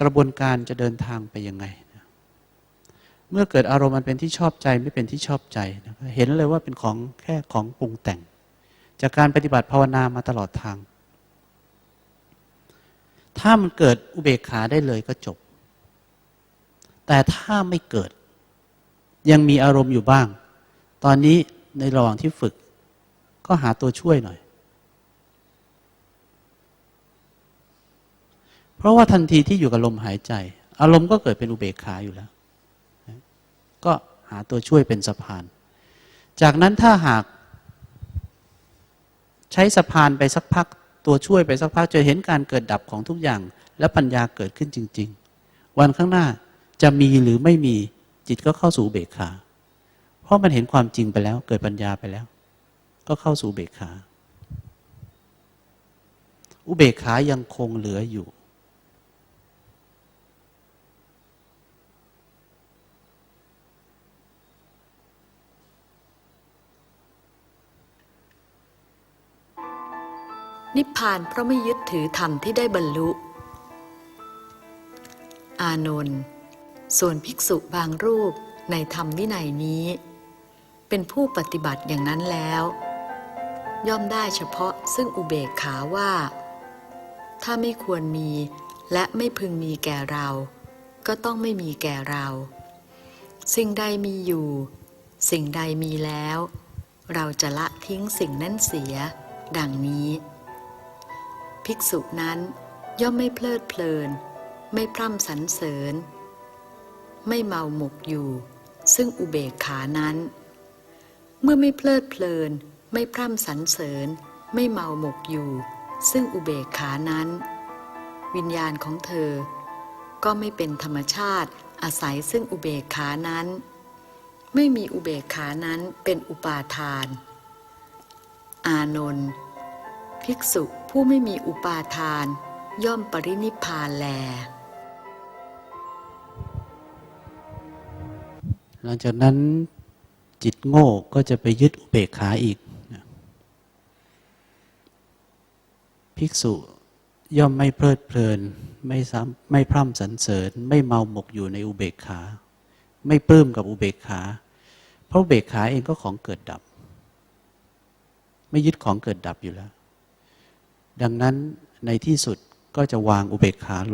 กระบวนการจะเดินทางไปยังไงนะเมื่อเกิดอารมณ์มันเป็นที่ชอบใจไม่เป็นที่ชอบใจนะเห็นเลยว่าเป็นของแค่ของปรุงแต่ง จากการปฏิบัติภาวนามาตลอดทาง ถ้ามันเกิดอุเบกขาได้เลยก็จบ แต่ถ้าไม่เกิด ยังมีอารมณ์อยู่บ้าง ตอนนี้ในระหว่างที่ฝึก ก็หาตัวช่วยหน่อย เพ ราะว่าทันทีที่อยู่กับลมหายใจ อารมณ์ก็เกิดเป็นอุเบกขาอยู่แล้ว ก็หาตัวช่วยเป็นสะพาน จากนั้นถ้าหากใช้สะพานไปสักพัก ตัวช่วยไปสักพัก จะเห็นการเกิดดับของทุกอย่าง และปัญญาเกิดขึ้นจริง ๆ วันข้างหน้าจะมีหรือไม่มีจิตก็เข้าสู่อุเบกขา เพราะมันเห็นความจริงไปแล้ว เกิดปัญญาไปแล้ว ก็เข้าสู่อุเบกขา อุเบกขายังคงเหลืออยู่ นิพพานเพราะไม่ยึดถือธรรมที่ได้บรรลุ อานนท์ส่วนภิกษุบางรูปในธรรมวินัยนี้ เป็นผู้ปฏิบัติอย่างนั้นแล้ว ย่อมได้เฉพาะซึ่งอุเบกขาว่า ถ้าไม่ควรมีและไม่พึงมีแก่เรา ก็ต้องไม่มีแก่เรา สิ่งใดมีอยู่ สิ่งใดมีแล้ว เราจะละทิ้งสิ่งนั้นเสีย ดังนี้ ภิกษุนั้นย่อมไม่เพลิดเพลิน ไม่พร่ำสรรเสริญ ไม่เมาหมกอยู่ ซึ่งอุเบกขานั้น เมื่อไม่เพลิดเพลิน ไม่พร่ำสรรเสริญ ไม่เมาหมกอยู่ ซึ่งอุเบกขานั้น วิญญาณของเธอ ก็ไม่เป็นธรรมชาติอาศัยซึ่งอุเบกขานั้น ไม่มีอุเบกขานั้นเป็นอุปาทาน อานนท์ ภิกษุผู้ไม่มีอุปาทาน ย่อมปรินิพพานแล หลังจากนั้นจิตโง่ก็จะไปยึดอุเบกขาอีก ภิกษุย่อมไม่เพลิดเพลินไม่ซ้ำไม่พร่ำสรรเสริญ ไม่เมาหมกอยู่ในอุเบกขา ไม่ปลื้มกับอุเบกขา เพราะอุเบกขาเองก็ของเกิดดับ ไม่ยึดของเกิดดับอยู่แล้ว ดังนั้นในที่สุดก็จะวางอุเบกขาลง